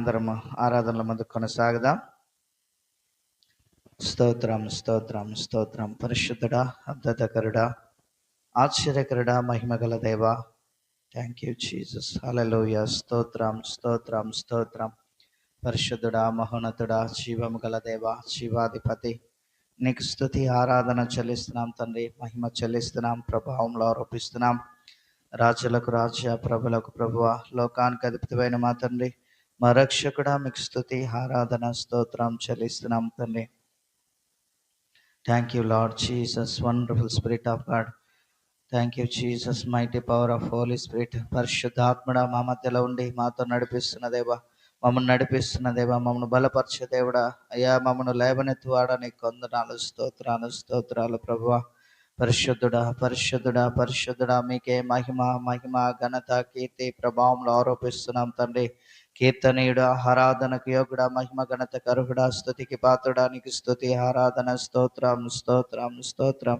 అందరం ఆరాధనల ముందు కొనసాగదాం. స్తోత్రం స్తోత్రం స్తోత్రం. పరిశుద్ధుడా అద్భుతకరుడా ఆశ్చర్యకరుడా మహిమగల దేవ. థ్యాంక్ యూ జీసస్ అలలోయ స్తోత్రం స్తోత్రం స్తోత్రం. పరిశుద్ధుడా మహోన్నతుడా జీవము గల దేవ శివాధిపతి నీకు స్తుతి ఆరాధన చెల్లిస్తున్నాం తండ్రి. మహిమ చెల్లిస్తున్నాం ప్రభావంలో ఆరోపిస్తున్నాం. రాజులకు రాజ్య ప్రభులకు ప్రభువ లోకానికి అధిపతివైన మా తండ్రి. మా రక్షకుడ మీకు స్థుతి ఆరాధన స్తోత్రం చెల్లిస్తున్నాం తండ్రి. Thank you Lord Jesus wonderful spirit of God thank you Jesus mighty power of holy spirit పరిశుద్ధాత్మడ మా మధ్యలో ఉండి మాతో నడిపిస్తున్న దేవా మమ్మల్ని నడిపిస్తున్న దేవా మమ్మల్ని బలపరిచే దేవుడా. అయ్యా మమ్మల్ని లేవనెత్తువాడా నీకు కొందనాలు స్తోత్రాలు స్తోత్రాలు ప్రభువా. పరిశుద్ధుడా పరిశుద్ధుడా పరిశుద్ధుడా మీకే మహిమ మహిమ ఘనత కీర్తి ప్రభావంలో ఆరోపిస్తున్నాం తండ్రి. కీర్తనీయుడు ఆరాధనకు యోగుడ మహిమ ఘనత కరుహుడ స్థుతికి పాత్రుడా స్థుతి ఆరాధన స్తోత్రం స్తోత్రం స్తోత్రం.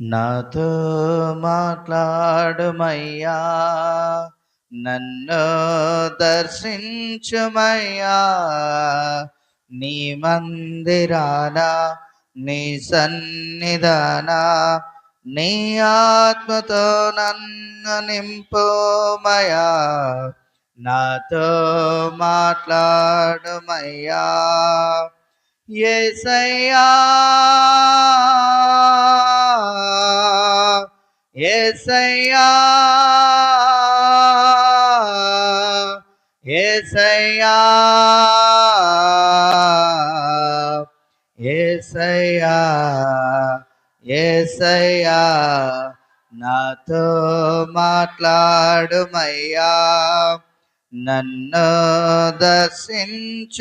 నాతో మాట్లాడుమయ్యా నన్ను దర్శించుమయ్యా నీ మందిరాన నీ సన్నిధానా నీ ఆత్మతో నన్ను నింపుమయా నాతో మాట్లాడుమయ్యా ఏసయ్యా ఏసయ్యా ఏసయ్యా ఏసయ్యా. ఏసయ్యా నాతో మాట్లాడుమయ్యా. నన్ను దర్శించుమయ్యా.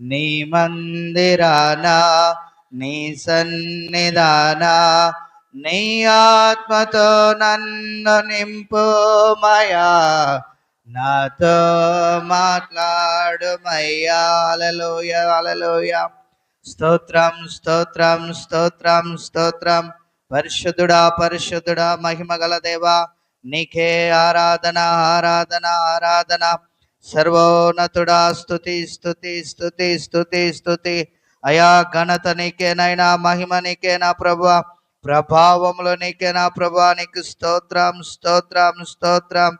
నీ మందిరాన నీ సన్నిధాన నీ ఆత్మతో నన్ను నింపుమయా నాతో మాట్లాడుమయ్యా. అలలోయ అలలోయ స్తోత్రం స్తోత్రం స్తోత్రం స్తోత్రం. పరిశుద్ధుడా పరిశుద్ధుడా మహిమగల దేవా నీకే ఆరాధన ఆరాధన ఆరాధన. సర్వోన్నతుడా స్తుతి స్థుతి స్థుతి స్థుతి స్థుతి అయా ఘనత నీకేనైనా మహిమ నీకేనా ప్రభు? ప్రభావములు నీకేనా ప్రభా? నీకు స్తోత్రం స్తోత్రం స్తోత్రం.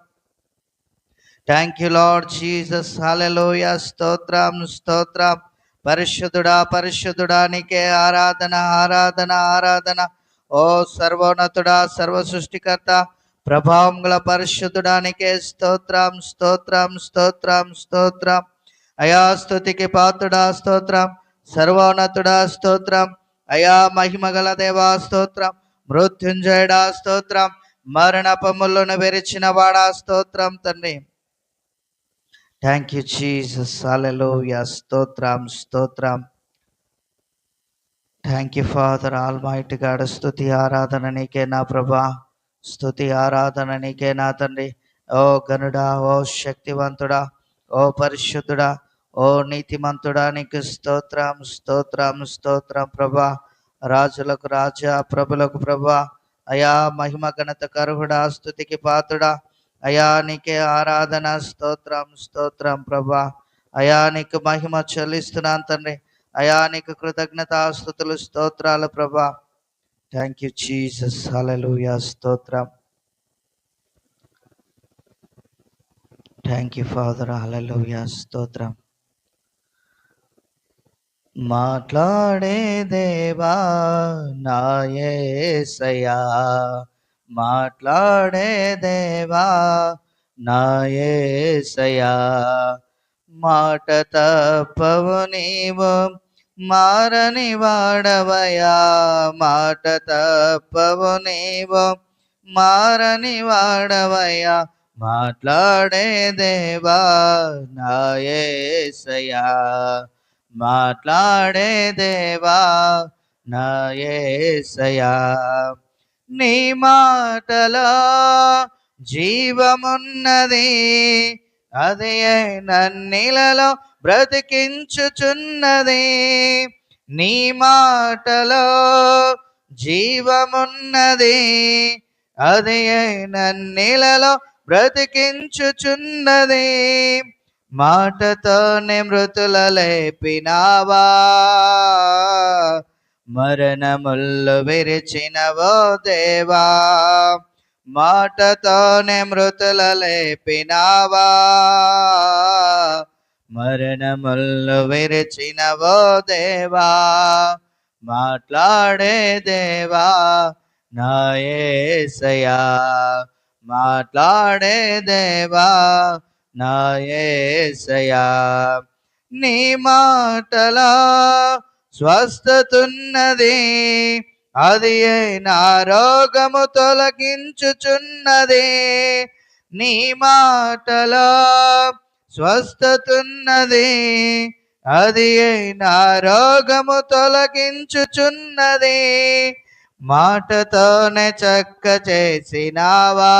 Thank you Lord Jesus hallelujah స్తోత్రం స్తోత్రం. పరిశుద్ధుడా పరిశుద్ధుడా నీకే ఆరాధన ఆరాధన ఆరాధన. ఓ సర్వోన్నతుడా సర్వ సృష్టికర్త ప్రభావం గల పరిశుద్ధుడానికే స్తోత్రం స్తోత్రం స్తోత్రం స్తోత్రం. అయా స్తుతికి పాత్రుడా స్తోత్రం. సర్వోన్నతుడా స్తోత్రం. అయా మహిమగల దేవా స్తోత్రం. మృత్యుంజయుడా స్తోత్రం. మరణపములను విరిచిన వాడా స్తోత్రం తండ్రి. థ్యాంక్ యూ జీసస్ హల్లెలూయా స్తోత్రం స్తోత్రం thank you father almighty God స్థుతి ఆరాధన నీకే నా ప్రభా స్థుతి ఆరాధన నీకే నా తండ్రి ఓ గనుడా ఓ శక్తివంతుడా ఓ పరిశుద్ధుడా ఓ నీతిమంతుడా నీకు స్తోత్రం స్తోత్రం స్తోత్రం ప్రభా రాజులకు రాజా ప్రభులకు ప్రభా అయా మహిమ ఘనత కరుహుడా స్థుతికి పాతుడా అయా నీకే ఆరాధన స్తోత్రం స్తోత్రం ప్రభా. అయా నీకు మహిమ చెల్లిస్తున్నాను తండ్రి. అయా నీకు కృతజ్ఞత స్థుతులు స్తోత్రాలు ప్రభా. థ్యాంక్ యూ జీసస్ హల్లెలూయా స్తోత్రం. థ్యాంక్ యూ ఫాదర్ హల్లెలూయా స్తోత్రం. మాట్లాడే దేవా నాయసయా మాట్లాడే దేవా నాయసయా మాట తప్పవు నీవు మారని వాడవయా మాట తప్పవు నీవు మారని వాడవయా మాట్లాడే దేవా నాయసయా మాట్లాడే దేవా నాయసయా నీ మాటలో జీవమున్నది. అదే నన్నిలలో బ్రతికించుచున్నది. నీ మాటలో జీవమున్నది. అదే నన్నిలలో బ్రతికించుచున్నది. మాటతోనే మృతుల లేపినావా? మరణముల్లు విరిచినవో దేవా మాటతోనే మృతుల లేపినావా? మరణముల్లు విరిచినవో దేవా మాట్లాడే దేవా నాయసయా మాట్లాడే దేవా నాయసయా నీ మాటలా స్వస్థతున్నది. అది అయినా రోగము తొలగించుచున్నది. నీ మాటలో స్వస్థతున్నది. అది అయినా రోగము తొలగించుచున్నది. మాటతోనే చక్క చేసినావా?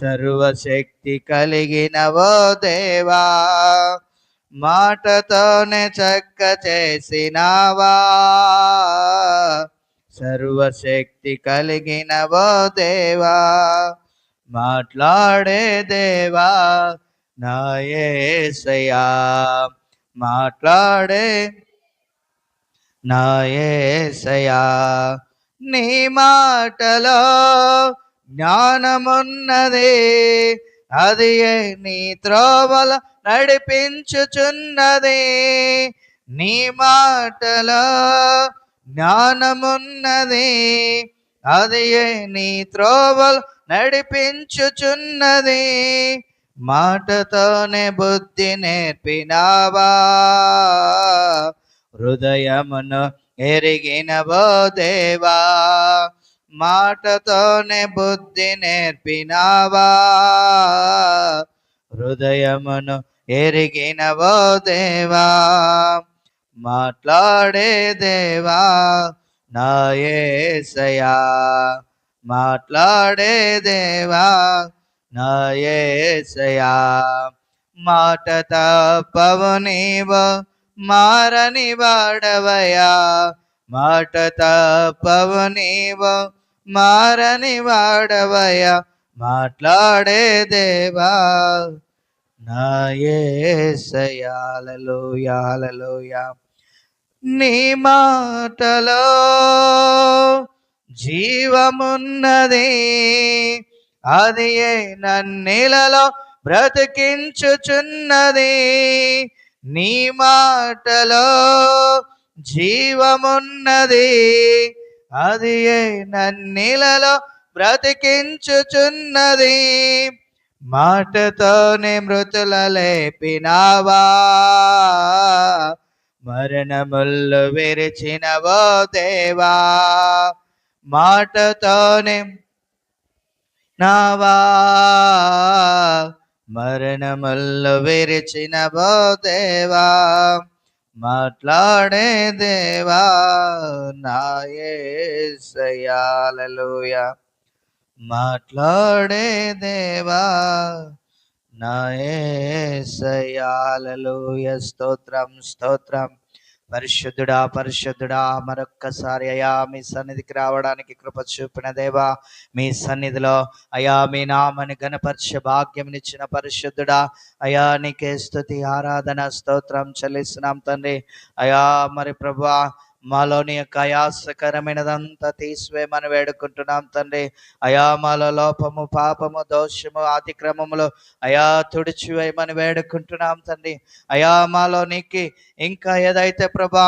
సర్వశక్తి కలిగినవో దేవా. మాటతోనే చక్క చేసినావా? సర్వశక్తి కలిగినవో దేవా? మాట్లాడే దేవా? నాయసయా మాట్లాడే నాయసయా నీ మాటలో జ్ఞానమున్నది. అది నీ త్రోవల నడిపించుచున్నది. నీ మాటలో జ్ఞానమున్నది. అది నీ త్రోవలు నడిపించుచున్నది. మాటతోనే బుద్ధి నేర్పినావా. హృదయమును ఎరిగిన దేవా. మాటతోనే బుద్ధి నేర్పినావా. హృదయమును ఎరిగినవో దేవా? మాట్లాడే దేవా? నా ఏసయా మాట్లాడే దేవా? నా ఏసయా మాట తప్పవు నీవు మారని వాడవయా మాట తప్పవు నీవు మారని వాడవయా మాట్లాడే దేవా? నా యేసయాలలోయాలలోయా నీ మాటలో జీవమున్నది అది నన్నిలలో బ్రతికించుచున్నది? నీ మాటలో జీవమున్నది అది నన్నిలలో బ్రతికించుచున్నది? మాటతోనే మృతుల లేపినావా? మరణముళ్ళు విరిచినవో దేవా? మాటతోనే నావా? మరణముళ్ళు విరిచినవో దేవా? మాట్లాడే దేవా నాయసయాలలోయ మాట్లాడే దేవా నాయసయాలలోయ స్తోత్రం స్తోత్రం. పరిశుద్ధుడా పరిశుద్ధుడా మరొక్కసారి అయా మీ సన్నిధికి రావడానికి కృప చూపిన దేవా మీ సన్నిధిలో అయా మీ నామని గణపరిచే భాగ్యమునిచ్చిన పరిశుద్ధుడా అయా నీకే స్థుతి ఆరాధన స్తోత్రం చెల్లిస్తున్నాం తండ్రి. అయా మరి ప్రభా మాలోని యొక్క ఆయాసకరమైనదంతా తీసివేయమని వేడుకుంటున్నాం తండ్రి. అయా మాలో లోపము పాపము దోషము అతిక్రమములు అయా తుడిచివేయమని వేడుకుంటున్నాం తండ్రి. అయా మాలో నీకి ఇంకా ఏదైతే ప్రభా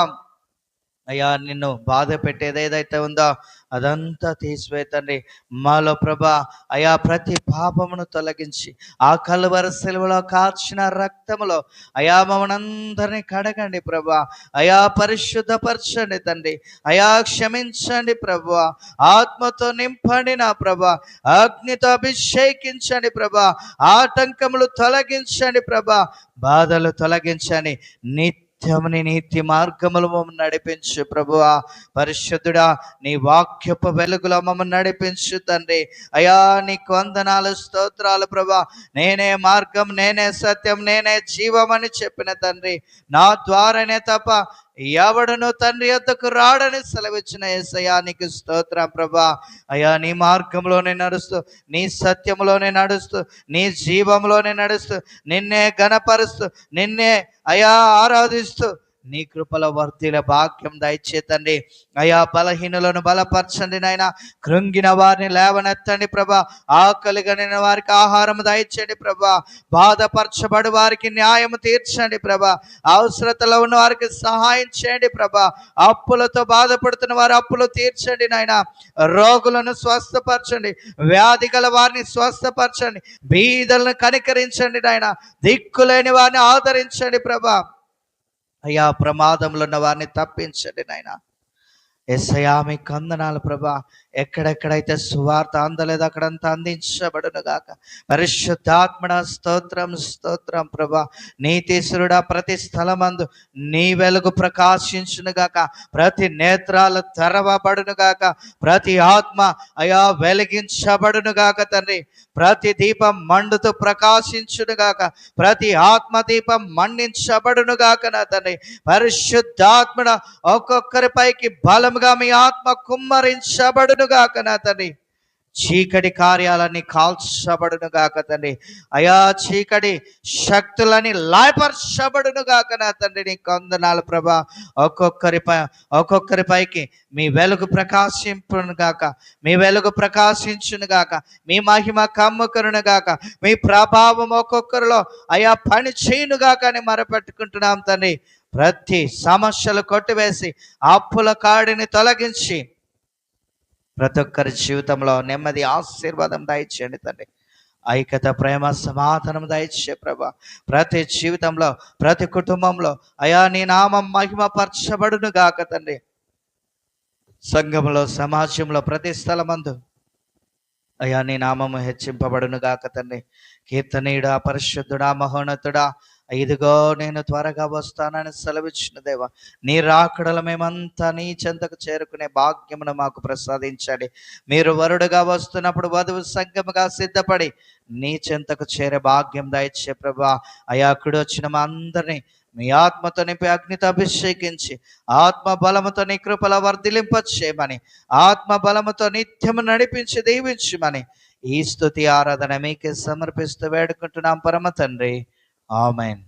అయ్యా నిన్ను బాధ పెట్టేది ఏదైతే ఉందో అదంతా తీసివే తండ్రి మాలో ప్రభా అయా ప్రతి పాపమును తొలగించి ఆ కలువర సెలవులో కాల్చిన రక్తములో అయా మమ్మనందరినీ కడగండి ప్రభా. అయా పరిశుద్ధపరచండి తండ్రి. అయా క్షమించండి ప్రభా. ఆత్మతో నింపండి నా ప్రభా. అగ్నితో అభిషేకించండి ప్రభా. ఆటంకములు తొలగించండి ప్రభా. బాధలు తొలగించండి. నిత్య నిత్యముని నీతి మార్గములు మమ్మల్ని నడిపించు ప్రభువా పరిశుద్ధుడా నీ వాక్యపు వెలుగులో మమ్మల్ని నడిపించు తండ్రి అయా నీకు వందనాలు స్తోత్రాలు ప్రభా నేనే మార్గం నేనే సత్యం నేనే జీవం అని చెప్పిన తండ్రి నా ద్వారానే తప్ప ఎవడను తండ్రి యొద్దకు రాడని సెలవిచ్చిన ఏసయానికి స్తోత్ర ప్రభా. అయా నీ మార్గంలోనే నడుస్తూ నీ సత్యంలోనే నడుస్తూ నీ జీవంలోనే నడుస్తూ నిన్నే గణపరుస్తూ నిన్నే అయా ఆరాధిస్తూ నీ కృపల వర్తిల భాగ్యం దయచేతండి అయా బలహీనులను బలపరచండి నాయన. కృంగిన వారిని లేవనెత్తండి ప్రభా. ఆకలి గనిన వారికి ఆహారం దయచండి ప్రభా. బాధపరచబడి వారికి న్యాయం తీర్చండి ప్రభా. అవసరతలో ఉన్న వారికి సహాయం చేయండి ప్రభా. అప్పులతో బాధపడుతున్న వారు అప్పులు తీర్చండి నాయన. రోగులను స్వస్థపరచండి. వ్యాధి గల వారిని స్వస్థపరచండి. బీదలను కనికరించండి నాయన. దిక్కులేని వారిని ఆదరించండి ప్రభా. అయ్యా ప్రమాదంలో ఉన్న వారిని తప్పించండి నాయన. ఎస్ఐయా మీ కందనాలు ప్రభా ఎక్కడెక్కడైతే సువార్త అందలేదు అక్కడంతా అందించబడును గాక. పరిశుద్ధాత్మడ స్తోత్రం స్తోత్రం ప్రభా. నీతీశ్వరుడా ప్రతి స్థలమందు నీ వెలుగు ప్రకాశించును గాక. ప్రతి నేత్రాలు తెరవబడును గాక. ప్రతి ఆత్మ అయా వెలిగించబడును గాక తండ్రి. ప్రతి దీపం మండుతూ ప్రకాశించును గాక. ప్రతి ఆత్మ దీపం మండించబడును గాక నా తండ్రి. పరిశుద్ధాత్మడ బలం బలముగా మీ ఆత్మ కుమ్మరించబడునుగాక నా తండ్రి. చీకటి కార్యాలన్నీ కాల్చబడునుగాక తండ్రి. అయా చీకటి శక్తులని లాయపరచబడునుగాక నా తండ్రి. నీ కొందనాలు ప్రభా. ఒక్కొక్కరిపై ఒక్కొక్కరిపైకి మీ వెలుగు ప్రకాశింపునుగాక మీ వెలుగు ప్రకాశించును గాక మీ మహిమ కమ్ముకరునుగాక మీ ప్రభావం ఒక్కొక్కరిలో అయా పని చేయునుగాక అని మరపెట్టుకుంటున్నాం తండ్రి. ప్రతి సమస్యలు కొట్టివేసి అప్పుల కాడిని తొలగించి ప్రతి ఒక్కరి జీవితంలో నెమ్మది ఆశీర్వాదం దయచేయండి తండ్రి. ఐక్యత ప్రేమ సమాధానం దయచే ప్రభా. ప్రతి జీవితంలో ప్రతి కుటుంబంలో అయా నీ నామం మహిమపరచబడును గాక తండ్రి. సంఘంలో సమాజంలో ప్రతి స్థలమందు అయా నీ నామము హెచ్చింపబడును గాక తండ్రి. కీర్తనీయుడా పరిశుద్ధుడా మహోన్నతుడా ఇదిగో నేను త్వరగా వస్తానని సెలవిచ్చిన దేవా నీ రాకడలు మేమంతా నీ చెంతకు చేరుకునే భాగ్యమును మాకు ప్రసాదించండి. మీరు వరుడుగా వస్తున్నప్పుడు వధువు సంగముగా సిద్ధపడి నీ చెంతకు చేరే భాగ్యం దయచే ప్రభా. అయాకుడు వచ్చిన మా అందరినీ మీ ఆత్మతో నింపి అగ్నితో అభిషేకించి ఆత్మ బలముతో నీ కృపల వర్ధిలింప చేయమని ఆత్మ బలముతో నిత్యము నడిపించి దీవించమని ఈ స్థుతి ఆరాధన మీకే సమర్పిస్తూ వేడుకుంటున్నాం పరమ తండ్రి. Amen.